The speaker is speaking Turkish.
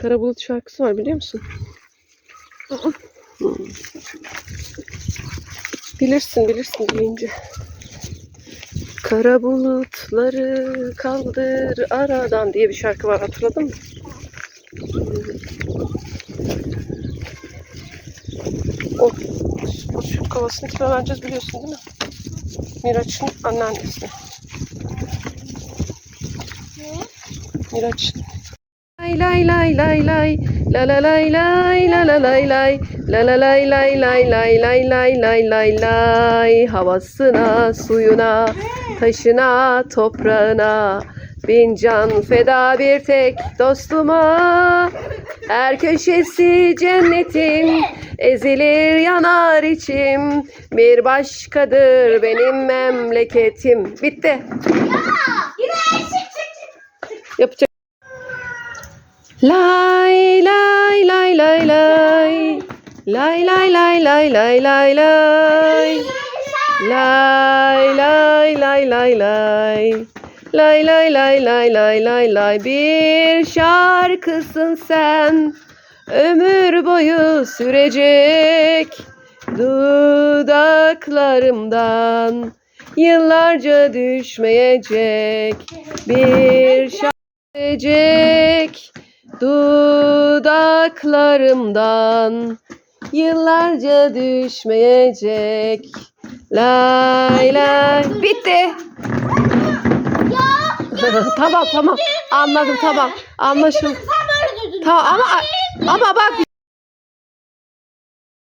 Kara Bulut şarkısı var biliyor musun? Hmm. Bilirsin bilirsin deyince. Kara bulutları kaldır aradan diye bir şarkı var hatırladın mı? O, o süt kovasını kime vereceğiz biliyorsun değil mi? Miraç'ın anneannesi. Miraç. Lay lay lay lay lay la la lay lay la la lay lay la la lay lay lay lay lay lay lay lay lay havasına suyuna taşına toprağına bin can feda bir tek dostuma her köşesi cennetin ezilir yanar içim bir başkadır benim memleketim bitti yapacak Lay lay lay lay lay Lay lay lay lay lay lay lay Lay lay lay lay lay Lay lay lay lay lay lay lay Bir şarkısın sen Ömür boyu sürecek Dudaklarımdan Yıllarca düşmeyecek Bir şarkı dudaklarımdan yıllarca düşmeyecek. Lay lay. Bitti. tamam tamam. Anladım tamam. Anlaşıldı. Tamam ama ama bak